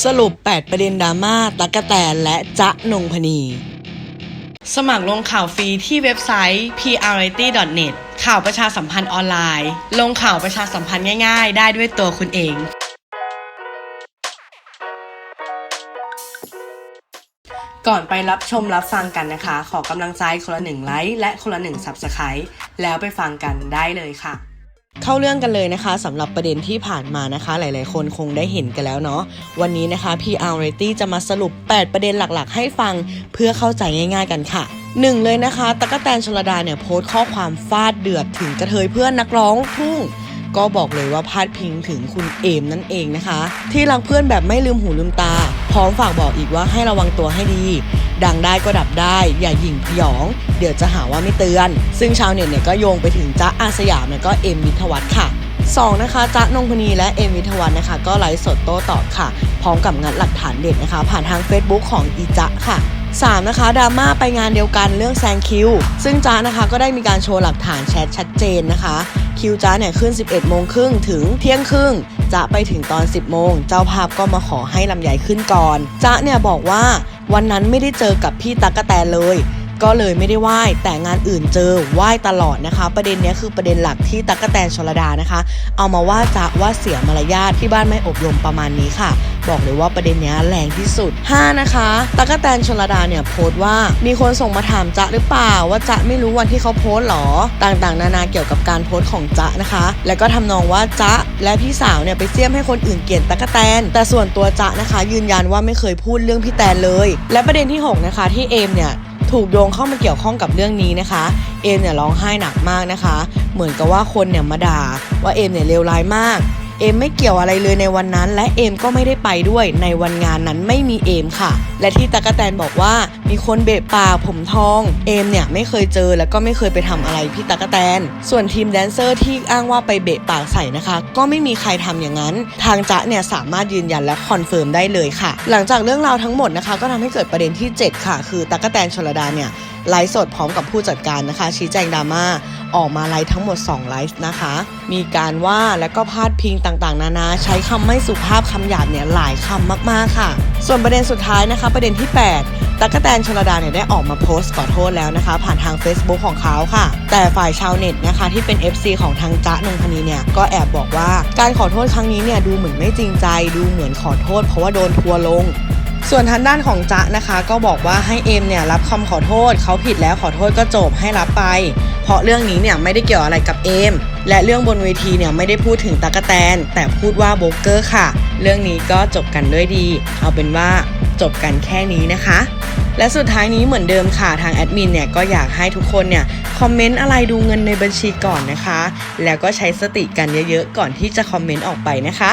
สรุป 8 ประเด็นดราม่าตั๊กะแตนและจ๊ะนงพนี สมัครลงข่าวฟรีที่เว็บไซต์ priority. net ข่าวประชาสัมพันธ์ออนไลน์ ลงข่าวประชาสัมพันธ์ง่ายๆ ได้ด้วยตัวคุณเองก่อนไปรับชมรับฟังกันนะคะ ขอกำลังใจคนละหนึ่งไลค์และคนละหนึ่ง Subscribe แล้วไปฟังกันได้เลยค่ะ เข้าเรื่องกันเลยนะคะสำหรับประเด็นที่ผ่านมานะคะ หลายๆ คนคงได้เห็นกันแล้วเนาะวันนี้นะคะ PR r a t y จะมาสรุป 8 ประเด็นหลักๆ ให้ฟังเพื่อเข้าใจง่าย ๆ กันค่ะหนึ่งเลยนะคะตะกะแตนชลดาเนี่ยโพสต์ข้อความฟาดเดือดถึงกระเทยเพื่อนนักร้องทุ่ง ก็บอกเลยว่าพาดพิงถึงคุณเอมนั่นเองนะคะ ที่รักเพื่อนแบบไม่ลืมหูลืมตา พร้อมฝากบอกอีกว่าให้ระวังตัวให้ดี ดังได้ก็ดับได้ อย่าหยิ่งพยอง เดี๋ยวจะหาว่าไม่เตือน ซึ่งชาวเน็ตเนี่ยก็โยงไปถึงจ๊ะอาสยามแล้วก็เอ็มวิทวัฒน์ค่ะ2นะคะจ๊ะนงพนีและเอมวิทวัฒน์นะคะ ก็ไลฟ์สดโต้ตอบค่ะ พร้อมกับงัดหลักฐานเด็ดนะคะ ผ่านทาง Facebook ของอีจ๊ะค่ะ 3 นะคะดราม่าไปงานเดียวกันเรื่องแซงคิว ซึ่งจ๊ะนะคะก็ได้มีการโชว์หลักฐานแชทชัดเจนนะคะ คิวจ๊ะเนี่ยขึ้น 11 โมงครึ่งถึงเที่ยงครึ่ง จะไปถึงตอน 10 โมง เจ้าภาพก็มาขอให้ลำไยขึ้นก่อนจ๊ะเนี่ยบอกว่าวันนั้นไม่ได้เจอกับพี่ตั๊กแตนเลย ก็เลยไม่ได้ไหว้แต่งานอื่นเจอไหว้ตลอดนะคะ ประเด็นนี้คือประเด็นหลักที่ตั๊กแตนชลดานะคะ เอามาว่าจะว่าเสียมารยาทที่บ้านไม่อบรมประมาณนี้ค่ะ บอกเลยว่าประเด็นนี้แรงที่สุด 5 นะคะตั๊กะแตนชลดาเนี่ยโพสต์ว่ามีคนส่งมาถามจ๊ะหรือเปล่า ว่าจ๊ะไม่รู้วันที่เขาโพสต์หรอ ต่างๆ นานาเกี่ยวกับการโพสต์ของจ๊ะนะคะ แล้วก็ทำนองว่าจ๊ะและพี่สาวเนี่ยไปเสี่ยมให้คนอื่นเกลียดตั๊กะแตน แต่ส่วนตัวจ๊ะนะคะ ยืนยันว่าไม่เคยพูดเรื่องพี่แตนเลย และประเด็นที่หกนะคะ ที่เอมเนี่ยถูกโยงเข้ามาเกี่ยวข้องกับเรื่องนี้นะคะ เอมเนี่ยร้องไห้หนักมากนะคะ เหมือนกับว่าคนเนี่ยมาด่าว่าเอมเนี่ยเลวร้ายมาก เอมไม่เกี่ยวอะไรเลยในวันนั้น และเอมก็ไม่ได้ไปด้วยในวันงานนั้นไม่มีเอมค่ะ และที่ตะกะแตนบอกว่ามีคนเบะปากผมทองเอมเนี่ยไม่เคยเจอแล้วก็ไม่เคยไปทำอะไรพี่ตะกะแตน ส่วนทีมแดนเซอร์ที่อ้างว่าไปเบะปากใส่นะคะ ก็ไม่มีใครทำอย่างนั้น ทางจ๊ะเนี่ยสามารถยืนยันและคอนเฟิร์มได้เลยค่ะ หลังจากเรื่องราวทั้งหมดนะคะ ก็ทำให้เกิดประเด็นที่ 7 ค่ะ คือตะกะแตนชลดาเนี่ย ไลฟ์สดพร้อมกับผู้จัดการนะคะ ชี้แจงดราม่าออกมาไลฟ์ทั้งหมด 2 ไลฟ์นะคะ มีการว่าและก็พาดพิงต่างๆ นานา ใช้คำไม่สุภาพคำหยาบเนี่ยหลายคำมากๆค่ะ ส่วนประเด็นสุดท้ายนะคะ ประเด็นที่ 8ตั๊กแตนชลดาเนี่ยได้ออกมาโพสต์ขอโทษแล้วนะคะ ผ่านทาง Facebook ของเขาค่ะ แต่ฝ่ายชาวเน็ตนะคะที่เป็น FC ของทางจ๊ะนงพนีเนี่ยก็แอบบอกว่าการขอโทษครั้งนี้เนี่ยดูเหมือนไม่จริงใจ ดูเหมือนขอโทษ เพราะว่าโดนทัวร์ลง ส่วนทางด้านของจ๊ะนะคะก็บอกว่าให้เอมเนี่ยรับคำขอโทษเขาผิดแล้วขอโทษก็จบให้รับไป เพราะเรื่องนี้เนี่ยไม่ได้เกี่ยวอะไรกับเอมและเรื่องบนเวทีเนี่ยไม่ได้พูดถึงตากะแตน แต่พูดว่าโบกเกอร์ค่ะ เรื่องนี้ก็จบกันด้วยดี เอาเป็นว่าจบกันแค่นี้นะคะ และสุดท้ายนี้เหมือนเดิมค่ะทางแอดมินเนี่ยก็อยากให้ทุกคนเนี่ยคอมเมนต์อะไรดูเงินในบัญชีก่อนนะคะ แล้วก็ใช้สติกันเยอะๆก่อนที่จะคอมเมนต์ออกไปนะคะ